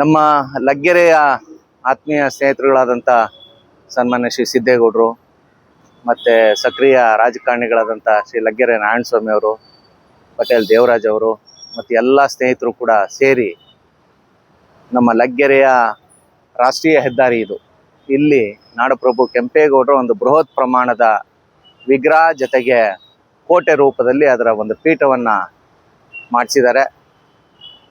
ನಮ್ಮ ಲಗ್ಗೆರೆಯ ಆತ್ಮೀಯ ಸ್ನೇಹಿತರುಗಳಾದಂಥ ಸನ್ಮಾನ್ಯ ಶ್ರೀ ಸಿದ್ದೇಗೌಡರು ಮತ್ತು ಸಕ್ರಿಯ ರಾಜಕಾರಣಿಗಳಾದಂಥ ಶ್ರೀ ಲಗ್ಗೆರೆ ನಾರಾಯಣಸ್ವಾಮಿ ಅವರು, ಪಟೇಲ್ ದೇವರಾಜ್ ಅವರು ಮತ್ತು ಎಲ್ಲ ಸ್ನೇಹಿತರು ಕೂಡ ಸೇರಿ ನಮ್ಮ ಲಗ್ಗೆರೆಯ ರಾಷ್ಟ್ರೀಯ ಹೆದ್ದಾರಿ ಇದು. ಇಲ್ಲಿ ನಾಡಪ್ರಭು ಕೆಂಪೇಗೌಡರು ಒಂದು ಬೃಹತ್ ಪ್ರಮಾಣದ ವಿಗ್ರಹ ಜೊತೆಗೆ ಕೋಟೆ ರೂಪದಲ್ಲಿ ಅದರ ಒಂದು ಪೀಠವನ್ನು ಮಾಡಿಸಿದ್ದಾರೆ.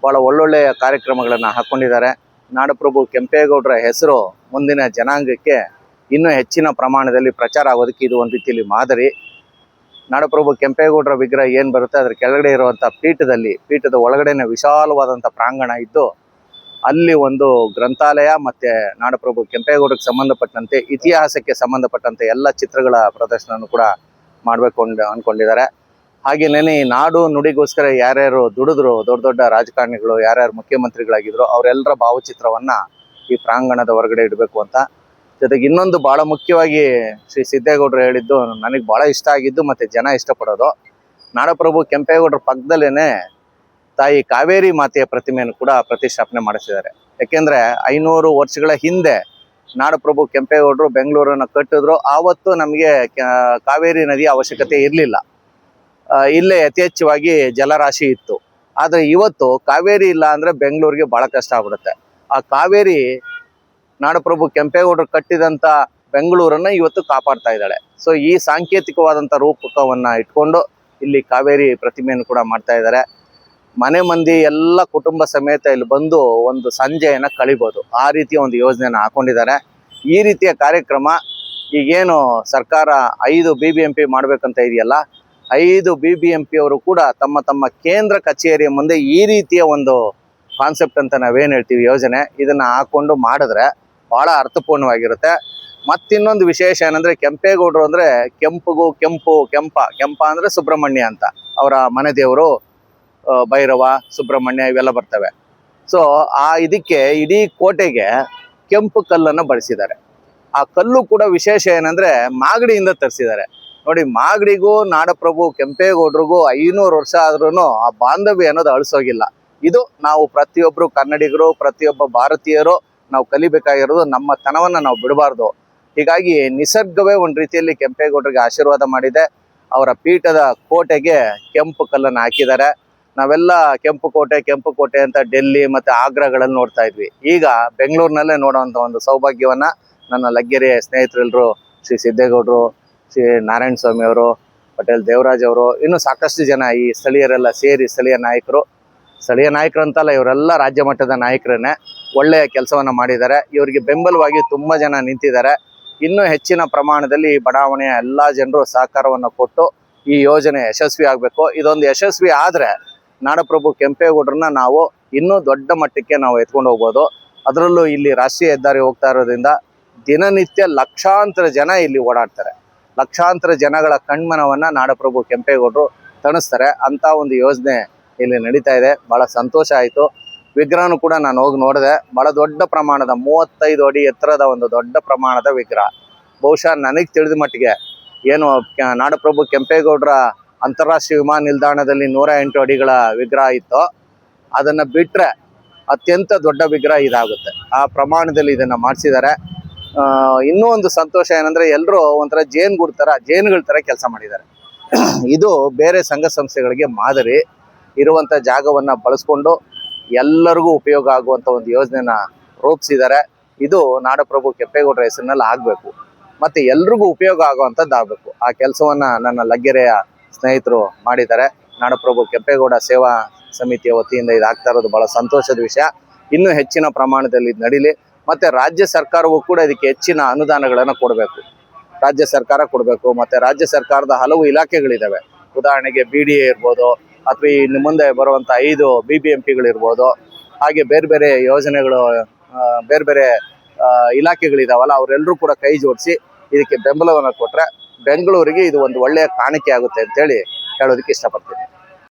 ಭಾಳ ಒಳ್ಳೊಳ್ಳೆಯ ಕಾರ್ಯಕ್ರಮಗಳನ್ನು ಹಾಕ್ಕೊಂಡಿದ್ದಾರೆ ನಾಡಪ್ರಭು ಕೆಂಪೇಗೌಡರ ಹೆಸರು ಮುಂದಿನ ಜನಾಂಗಕ್ಕೆ ಇನ್ನೂ ಹೆಚ್ಚಿನ ಪ್ರಮಾಣದಲ್ಲಿ ಪ್ರಚಾರ ಆಗೋದಕ್ಕೆ ಇದು ಒಂದು ರೀತಿಯಲ್ಲಿ ಮಾದರಿ. ನಾಡಪ್ರಭು ಕೆಂಪೇಗೌಡರ ವಿಗ್ರಹ ಏನು ಬರುತ್ತೆ? ಅದರ ಕೆಳಗಡೆ ಇರುವಂಥ ಪೀಠದಲ್ಲಿ, ಪೀಠದ ಒಳಗಡೆನೆ ವಿಶಾಲವಾದಂಥ ಪ್ರಾಂಗಣ ಇದ್ದು, ಅಲ್ಲಿ ಒಂದು ಗ್ರಂಥಾಲಯ ಮತ್ತು ನಾಡಪ್ರಭು ಕೆಂಪೇಗೌಡರಿಗೆ ಸಂಬಂಧಪಟ್ಟಂತೆ, ಇತಿಹಾಸಕ್ಕೆ ಸಂಬಂಧಪಟ್ಟಂತೆ ಎಲ್ಲ ಚಿತ್ರಗಳ ಪ್ರದರ್ಶನವನ್ನು ಕೂಡ ಮಾಡಬೇಕು ಅಂದ್ ಅಂದ್ಕೊಂಡಿದ್ದಾರೆ ಹಾಗೆಯೇ ಈ ನಾಡು ನುಡಿಗೋಸ್ಕರ ಯಾರ್ಯಾರು ದುಡಿದ್ರು, ದೊಡ್ಡ ದೊಡ್ಡ ರಾಜಕಾರಣಿಗಳು, ಯಾರ್ಯಾರು ಮುಖ್ಯಮಂತ್ರಿಗಳಾಗಿದ್ರು, ಅವರೆಲ್ಲರ ಭಾವಚಿತ್ರವನ್ನ ಈ ಪ್ರಾಂಗಣದ ಹೊರಗಡೆ ಇಡಬೇಕು ಅಂತ. ಜೊತೆಗೆ ಇನ್ನೊಂದು ಬಹಳ ಮುಖ್ಯವಾಗಿ ಶ್ರೀ ಸಿದ್ದೇಗೌಡರು ಹೇಳಿದ್ದು, ನನಗೆ ಬಹಳ ಇಷ್ಟ ಆಗಿದ್ದು ಮತ್ತೆ ಜನ ಇಷ್ಟಪಡೋದು. ನಾಡಪ್ರಭು ಕೆಂಪೇಗೌಡರ ಪಕ್ಕದಲ್ಲೇನೆ ತಾಯಿ ಕಾವೇರಿ ಮಾತೆಯ ಪ್ರತಿಮೆಯನ್ನು ಕೂಡ ಪ್ರತಿಷ್ಠಾಪನೆ ಮಾಡಿಸಿದ್ದಾರೆ. ಯಾಕೆಂದ್ರೆ ಐನೂರು ವರ್ಷಗಳ ಹಿಂದೆ ನಾಡಪ್ರಭು ಕೆಂಪೇಗೌಡರು ಬೆಂಗಳೂರನ್ನು ಕಟ್ಟಿದ್ರು. ಆವತ್ತು ನಮಗೆ ಕಾವೇರಿ ನದಿಯ ಅವಶ್ಯಕತೆ ಇರಲಿಲ್ಲ. ಇಲ್ಲೇ ಯಥೇಚ್ಛವಾಗಿ ಜಲರಾಶಿ ಇತ್ತು. ಆದರೆ ಇವತ್ತು ಕಾವೇರಿ ಇಲ್ಲ ಅಂದರೆ ಬೆಂಗಳೂರಿಗೆ ಭಾಳ ಕಷ್ಟ ಆಗ್ಬಿಡುತ್ತೆ. ಆ ಕಾವೇರಿ ನಾಡಪ್ರಭು ಕೆಂಪೇಗೌಡರು ಕಟ್ಟಿದಂಥ ಬೆಂಗಳೂರನ್ನು ಇವತ್ತು ಕಾಪಾಡ್ತಾ ಇದ್ದಾಳೆ. ಸೊ ಈ ಸಾಂಕೇತಿಕವಾದಂಥ ರೂಪಕವನ್ನು ಇಟ್ಕೊಂಡು ಇಲ್ಲಿ ಕಾವೇರಿ ಪ್ರತಿಮೆಯನ್ನು ಕೂಡ ಮಾಡ್ತಾ ಇದ್ದಾರೆ. ಮನೆ ಮಂದಿ ಎಲ್ಲ ಕುಟುಂಬ ಸಮೇತ ಇಲ್ಲಿ ಬಂದು ಒಂದು ಸಂಜೆಯನ್ನು ಕಳಿಬೋದು. ಆ ರೀತಿಯ ಒಂದು ಯೋಜನೆಯನ್ನು ಹಾಕೊಂಡಿದ್ದಾರೆ. ಈ ರೀತಿಯ ಕಾರ್ಯಕ್ರಮ ಈಗೇನು ಸರ್ಕಾರ ಐದು ಬಿ ಬಿ ಎಂ ಪಿ ಮಾಡಬೇಕಂತ ಇದೆಯಲ್ಲ ಐದು ಬಿ ಬಿ ಎಂ ಪಿ ಅವರು ಕೂಡ ತಮ್ಮ ತಮ್ಮ ಕೇಂದ್ರ ಕಚೇರಿಯ ಮುಂದೆ ಈ ರೀತಿಯ ಒಂದು ಕಾನ್ಸೆಪ್ಟ್ ಅಂತ ನಾವೇನು ಹೇಳ್ತೀವಿ ಯೋಜನೆ, ಇದನ್ನು ಹಾಕ್ಕೊಂಡು ಮಾಡಿದ್ರೆ ಭಾಳ ಅರ್ಥಪೂರ್ಣವಾಗಿರುತ್ತೆ. ಮತ್ತಿನ್ನೊಂದು ವಿಶೇಷ ಏನಂದರೆ ಕೆಂಪೇಗೌಡರು ಅಂದರೆ ಕೆಂಪುಗೂ ಕೆಂಪು ಕೆಂಪ ಕೆಂಪ ಅಂದರೆ ಸುಬ್ರಹ್ಮಣ್ಯ ಅಂತ. ಅವರ ಮನೆ ದೇವರು ಭೈರವ, ಸುಬ್ರಹ್ಮಣ್ಯ ಇವೆಲ್ಲ ಬರ್ತವೆ. ಸೊ ಆ ಇದಕ್ಕೆ ಇಡೀ ಕೋಟೆಗೆ ಕೆಂಪು ಕಲ್ಲನ್ನು ಬಳಸಿದ್ದಾರೆ. ಆ ಕಲ್ಲು ಕೂಡ ವಿಶೇಷ ಏನಂದರೆ ಮಾಗಡಿಯಿಂದ ತರಿಸಿದ್ದಾರೆ. ನೋಡಿ, ಮಾಗಡಿಗೂ, ನಾಡಪ್ರಭು, ಕೆಂಪೇಗೌಡರಿಗೂ ಐನೂರು ವರ್ಷ ಆದ್ರೂ ಆ ಬಾಂಧವ್ಯ ಅನ್ನೋದು ಅಳಿಸೋಗಿಲ್ಲ. ಇದು ನಾವು ಪ್ರತಿಯೊಬ್ಬರು ಕನ್ನಡಿಗರು, ಪ್ರತಿಯೊಬ್ಬ ಭಾರತೀಯರು ನಾವು ಕಲಿಬೇಕಾಗಿರೋದು ನಮ್ಮ ತನವನ್ನ ನಾವು ಬಿಡಬಾರ್ದು. ಹೀಗಾಗಿ ನಿಸರ್ಗವೇ ಒಂದು ರೀತಿಯಲ್ಲಿ ಕೆಂಪೇಗೌಡರಿಗೆ ಆಶೀರ್ವಾದ ಮಾಡಿದೆ. ಅವರ ಪೀಠದ ಕೋಟೆಗೆ ಕೆಂಪು ಕಲ್ಲನ್ನು ಹಾಕಿದ್ದಾರೆ. ನಾವೆಲ್ಲ ಕೆಂಪು ಕೋಟೆ ಕೆಂಪು ಕೋಟೆ ಅಂತ ಡೆಲ್ಲಿ ಮತ್ತೆ ಆಗ್ರಾಗಳಲ್ಲಿ ನೋಡ್ತಾ ಇದ್ವಿ. ಈಗ ಬೆಂಗಳೂರಿನಲ್ಲೇ ನೋಡೋವಂಥ ಒಂದು ಸೌಭಾಗ್ಯವನ್ನ ನನ್ನ ಲಗ್ಗೆರೆಯ ಸ್ನೇಹಿತರೆಲ್ಲರೂ ಶ್ರೀ ಸಿದ್ದೇಗೌಡರು ಶ್ರೀ ನಾರಾಯಣ ಸ್ವಾಮಿ ಅವರು, ಪಟೇಲ್ ದೇವರಾಜ್ ಅವರು, ಇನ್ನು ಸಾಕಷ್ಟು ಜನ ಈ ಸ್ಥಳೀಯರೆಲ್ಲ ಸೇರಿ ಸ್ಥಳೀಯ ನಾಯಕರು. ಸ್ಥಳೀಯ ನಾಯಕರು ಅಂತಲ್ಲ, ಇವರೆಲ್ಲ ರಾಜ್ಯ ಮಟ್ಟದ ನಾಯಕರನ್ನೇ ಒಳ್ಳೆಯ ಕೆಲಸವನ್ನ ಮಾಡಿದ್ದಾರೆ. ಇವರಿಗೆ ಬೆಂಬಲವಾಗಿ ತುಂಬ ಜನ ನಿಂತಿದ್ದಾರೆ. ಇನ್ನೂ ಹೆಚ್ಚಿನ ಪ್ರಮಾಣದಲ್ಲಿ ಈ ಬಡಾವಣೆಯ ಎಲ್ಲ ಜನರು ಸಹಕಾರವನ್ನು ಕೊಟ್ಟು ಈ ಯೋಜನೆ ಯಶಸ್ವಿ ಆಗಬೇಕು. ಇದೊಂದು ಯಶಸ್ವಿ ಆದರೆ ನಾಡಪ್ರಭು ಕೆಂಪೇಗೌಡರನ್ನ ನಾವು ಇನ್ನೂ ದೊಡ್ಡ ಮಟ್ಟಕ್ಕೆ ನಾವು ಎತ್ಕೊಂಡು ಹೋಗ್ಬೋದು. ಅದರಲ್ಲೂ ಇಲ್ಲಿ ರಾಷ್ಟ್ರೀಯ ಹೆದ್ದಾರಿ ಹೋಗ್ತಾ ಇರೋದ್ರಿಂದ ದಿನನಿತ್ಯ ಲಕ್ಷಾಂತರ ಜನ ಇಲ್ಲಿ ಓಡಾಡ್ತಾರೆ. ಲಕ್ಷಾಂತರ ಜನಗಳ ಕಣ್ಮನವನ್ನ ನಾಡಪ್ರಭು ಕೆಂಪೇಗೌಡರು ತಣಿಸ್ತಾರೆ. ಅಂತ ಒಂದು ಯೋಜನೆ ಇಲ್ಲಿ ನಡೀತಾ ಇದೆ. ಬಹಳ ಸಂತೋಷ ಆಯಿತು. ವಿಗ್ರಹನು ಕೂಡ ನಾನು ಹೋಗಿ ನೋಡಿದೆ. ಬಹಳ ದೊಡ್ಡ ಪ್ರಮಾಣದ, ಮೂವತ್ತೈದು ಅಡಿ ಎತ್ತರದ ಒಂದು ದೊಡ್ಡ ಪ್ರಮಾಣದ ವಿಗ್ರಹ. ಬಹುಶಃ ನನಗೆ ತಿಳಿದ ಮಟ್ಟಿಗೆ ಏನು ನಾಡಪ್ರಭು ಕೆಂಪೇಗೌಡರ ಅಂತಾರಾಷ್ಟ್ರೀಯ ವಿಮಾನ ನಿಲ್ದಾಣದಲ್ಲಿ ನೂರ ಎಂಟು ಅಡಿಗಳ ವಿಗ್ರಹ ಇತ್ತು. ಅದನ್ನ ಬಿಟ್ಟರೆ ಅತ್ಯಂತ ದೊಡ್ಡ ವಿಗ್ರಹ ಇದಾಗುತ್ತೆ. ಆ ಪ್ರಮಾಣದಲ್ಲಿ ಇದನ್ನ ಮಾಡಿಸಿದ್ದಾರೆ. ಇನ್ನೂ ಒಂದು ಸಂತೋಷ ಏನಂದ್ರೆ ಎಲ್ಲರೂ ಒಂಥರ ಜೇನುಗೂಡು ಥರ ಜೇನುಗಳ ಥರ ಕೆಲಸ ಮಾಡಿದ್ದಾರೆ. ಇದು ಬೇರೆ ಸಂಘ ಸಂಸ್ಥೆಗಳಿಗೆ ಮಾದರಿ ಇರುವಂಥ ಜಾಗವನ್ನ ಬಳಸ್ಕೊಂಡು ಎಲ್ಲರಿಗೂ ಉಪಯೋಗ ಆಗುವಂಥ ಒಂದು ಯೋಜನೆನ ರೂಪಿಸಿದ್ದಾರೆ. ಇದು ನಾಡಪ್ರಭು ಕೆಪ್ಪೇಗೌಡರ ಹೆಸರಿನಲ್ಲಿ ಆಗಬೇಕು. ಮತ್ತೆ ಎಲ್ರಿಗೂ ಉಪಯೋಗ ಆಗುವಂಥದ್ದು ಆಗಬೇಕು. ಆ ಕೆಲಸವನ್ನ ನನ್ನ ಲಗ್ಗೆರೆಯ ಸ್ನೇಹಿತರು ಮಾಡಿದ್ದಾರೆ. ನಾಡಪ್ರಭು ಕೆಂಪೇಗೌಡ ಸೇವಾ ಸಮಿತಿಯ ವತಿಯಿಂದ ಇದಾಗ್ತಾ ಇರೋದು ಬಹಳ ಸಂತೋಷದ ವಿಷಯ. ಇನ್ನೂ ಹೆಚ್ಚಿನ ಪ್ರಮಾಣದಲ್ಲಿ ಇದು ನಡೀಲಿ. ಮತ್ತೆ ರಾಜ್ಯ ಸರ್ಕಾರವೂ ಕೂಡ ಇದಕ್ಕೆ ಹೆಚ್ಚಿನ ಅನುದಾನಗಳನ್ನು ಕೊಡಬೇಕು. ರಾಜ್ಯ ಸರ್ಕಾರ ಕೊಡಬೇಕು, ಮತ್ತೆ ರಾಜ್ಯ ಸರ್ಕಾರದ ಹಲವು ಇಲಾಖೆಗಳಿದ್ದಾವೆ ಉದಾಹರಣೆಗೆ ಬಿ ಡಿ ಎ ಇರ್ಬೋದು, ಅಥವಾ ಇನ್ನು ಮುಂದೆ ಬರುವಂಥ ಐದು ಬಿ ಬಿ ಎಂ ಪಿಗಳಿರ್ಬೋದು ಹಾಗೆ ಬೇರೆ ಬೇರೆ ಯೋಜನೆಗಳು ಬೇರೆ ಬೇರೆ ಇಲಾಖೆಗಳಿದಾವಲ್ಲ ಅವರೆಲ್ಲರೂ ಕೂಡ ಕೈ ಜೋಡಿಸಿ ಇದಕ್ಕೆ ಬೆಂಬಲವನ್ನು ಕೊಟ್ಟರೆ ಬೆಂಗಳೂರಿಗೆ ಇದು ಒಂದು ಒಳ್ಳೆಯ ಕಾಣಿಕೆ ಆಗುತ್ತೆ ಅಂತೇಳಿ ಹೇಳೋದಕ್ಕೆ ಇಷ್ಟಪಡ್ತೀನಿ.